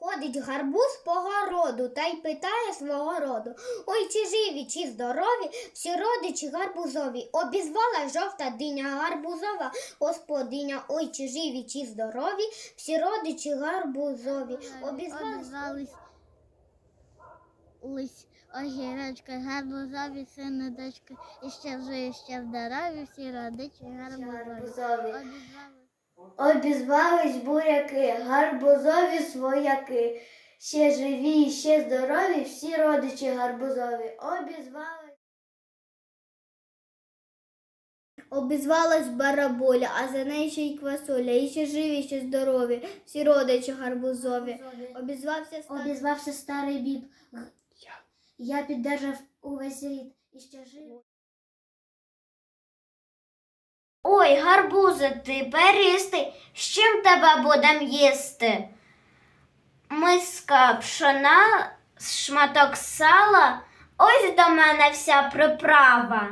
Ходить гарбуз по городу та й питає свого роду. Ой, чи живі, чи здорові, всі родичі гарбузові. Обізвала жовта диня гарбузова господиня. Ой, чи живі, чи здорові, всі родичі гарбузові. Обізвались лись огірочка, гарбузові сини дочки, і ще вже, і ще здорові, всі родичі гарбузові. гарбузові. Обізвались буряки, гарбузові свояки. Ще живі, ще здорові, всі родичі гарбузові. Обізвались. Обізвалась бараболя, а за нею ще й квасоля, і ще живі, ще здорові, всі родичі гарбузові. Обізвався старий. Обізвався старий біб. Я піддержав увесь рід і ще жив. Ой, гарбузи ти перістий, з чим тебе будем їсти? Миска пшона, шматок сала, ось до мене вся приправа.